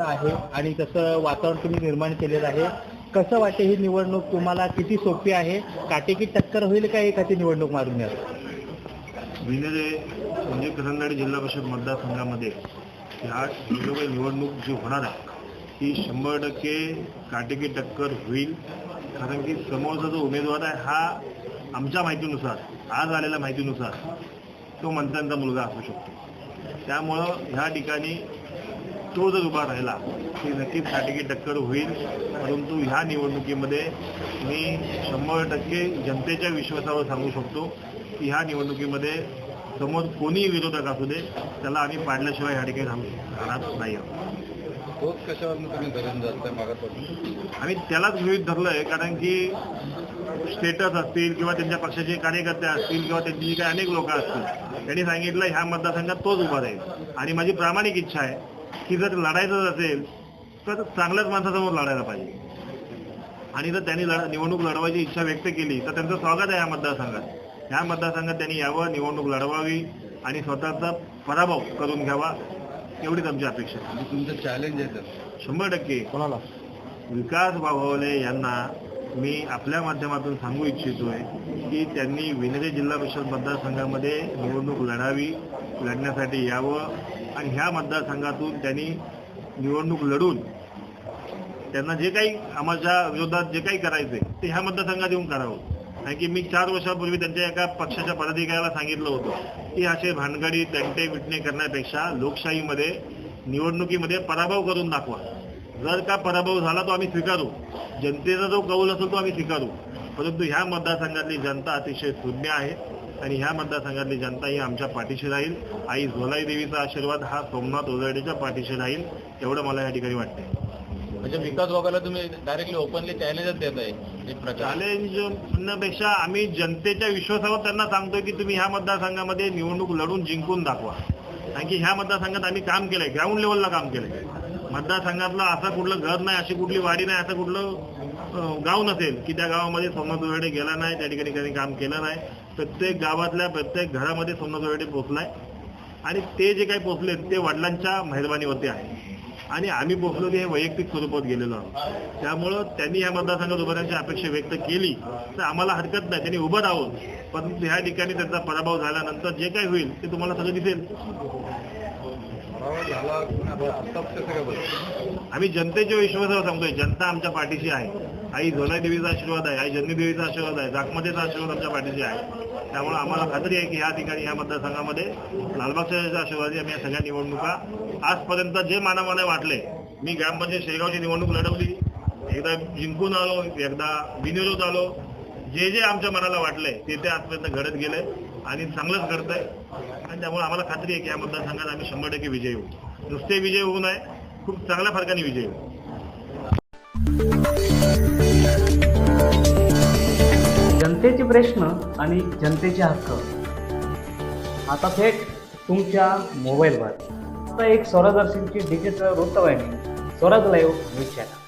आहे आणि तसं वातावरण तुम्ही निर्माण केलेलं आहे कसं वाटते ही निवडणूक तुम्हाला किती सोपी आहे काटेकी टक्कर होईल का एखादी निवडणूक मारून याल विनेरे म्हणजे करंजाडी जिल्हा परिषद मतदारसंघामध्ये ह्या ही जो काही निवडणूक जी होणार आहे ती शंभर टक्के काटेकी टक्कर होईल. कारण की समोरचा जो उमेदवार आहे हा आमच्या माहितीनुसार आज आलेल्या माहितीनुसार तो मंत्र्यांचा मुलगा असू शकतो. त्यामुळं ह्या ठिकाणी तो जर उभा राहिला ती नक्कीच काटेकी टक्कर होईल. परंतु ह्या निवडणुकीमध्ये मी शंभर टक्के जनतेच्या विश्वासावर सांगू शकतो की ह्या निवडणुकीमध्ये समोर कोणीही विरोधक असू दे त्याला आम्ही पाडल्याशिवाय ह्या ठिकाणी राहू राहणार नाही आहोत. आम्ही त्यालाच गृहीत धरलं आहे कारण की स्टेटस असतील किंवा त्यांच्या पक्षाचे कार्यकर्ते असतील किंवा त्यांची जी काही अनेक लोक असतील त्यांनी सांगितलं ह्या मतदारसंघात तोच उभा राहील. आणि माझी प्रामाणिक इच्छा आहे की जर लढायचं असेल तर चांगल्याच माणसासमोर लढायला पाहिजे. आणि जर त्यांनी लढ निवडणूक लढवायची इच्छा व्यक्त केली तर त्यांचं स्वागत आहे या मतदारसंघात. ह्या मतदारसंघात त्यांनी यावं निवडणूक लढवावी आणि स्वतःचा पराभव करून घ्यावा एवढीच आमची अपेक्षा. तुमचं चॅलेंज आहे तर शंभर टक्के. कोणाला? विकास बाभवले यांना मी आपल्या माध्यमातून सांगू इच्छितोय की त्यांनी विनरे जिल्हा परिषद मतदारसंघामध्ये निवडणूक लढावी लढण्यासाठी यावं आणि ह्या मतदारसंघातून त्यांनी निवडणूक लढून त्यांना जे काही आम्हाला विरोधात जे काही करायचंय ते ह्या मतदारसंघात येऊन करावं. कारण की मी चार वर्षापूर्वी त्यांच्या एका पक्षाच्या पदाधिकाऱ्याला सांगितलं होतं की असे भानगडी तंटे विटणे करण्यापेक्षा लोकशाहीमध्ये निवडणुकीमध्ये पराभव करून दाखवा. जर का पराभव झाला तो आम्ही स्वीकारू. जनतेचा जो कौल असेल तो आम्ही स्वीकारू. परंतु ह्या मतदारसंघातली जनता अतिशय सुज्ञ आहे आणि ह्या मतदारसंघातली जनता ही आमच्या पाठीशी राहील. आई झोलाई देवीचा आशीर्वाद हा सोमनाथ ओझरडेच्या पाठीशी राहील एवढं मला या ठिकाणी वाटतंय. म्हणजे विकास बघायला तुम्ही डायरेक्टली ओपनली चॅलेंजच देत आहे चॅलेंज म्हणण्यापेक्षा आम्ही जनतेच्या विश्वासावर त्यांना सांगतोय की तुम्ही ह्या मतदारसंघामध्ये निवडणूक लढून जिंकून दाखवा. कारण की ह्या मतदारसंघात आम्ही काम केलंय ग्राउंड लेवलला काम केलंय. मतदारसंघातलं असं कुठलं घर नाही अशी कुठली वाडी नाही असं कुठलं गाव नसेल की त्या गावामध्ये सोमनाथ उरडे गेला नाही त्या ठिकाणी काही काम केलं नाही. प्रत्येक गावातल्या प्रत्येक घरामध्ये सोमनाथ उरडे पोचलाय आणि ते जे काही पोचले ते वडिलांच्या मेहरबानीवरती आहे. आणि आम्ही पोचलो हे वैयक्तिक स्वरूपात गेलेलो आहोत. त्यामुळं त्यांनी या मतदारसंघात उभं राहण्याची अपेक्षा व्यक्त केली. तर आम्हाला हरकत नाही त्यांनी उभं राहून. परंतु ह्या ठिकाणी त्यांचा पराभव झाल्यानंतर जे काही होईल ते तुम्हाला सगळं दिसेल. आम्ही जनतेच्या विश्वासावर सांगतोय जनता आमच्या पाठीशी आहे. आई झोनाई देवीचा आशीर्वाद आहे आई जन्नी देवीचा आशीर्वाद आहे जाकमतेचा आशीर्वाद आमच्या पाठीशी आहे. त्यामुळे आम्हाला खात्री आहे की या ठिकाणी या मतदारसंघामध्ये लालबागच्या आशीर्वादी आम्ही या सगळ्या निवडणुका आजपर्यंत जे मानामाने वाटले मी ग्रामपंचायत शेगावची निवडणूक लढवली. एकदा जिंकून आलो एकदा बिनविरोध आलो जे जे आमच्या मनाला वाटलंय ते ते आजपर्यंत घडत गेले. आणि चांगलंच घडतंय. आणि त्यामुळे आम्हाला खात्री आहे की या मतदारसंघात आम्ही शंभर टक्के विजयी होऊ. नुसते विजय होऊ नये खूप चांगल्या फरकाने विजयी होऊ. जनतेचे प्रश्न आणि जनतेचे हक्क. आता थेट तुमच्या मोबाईलवर. आता एक स्वरादर्शनची डिजिटल वृत्तवाहिनी स्वराज लाईव्ह न्यूज चॅनल.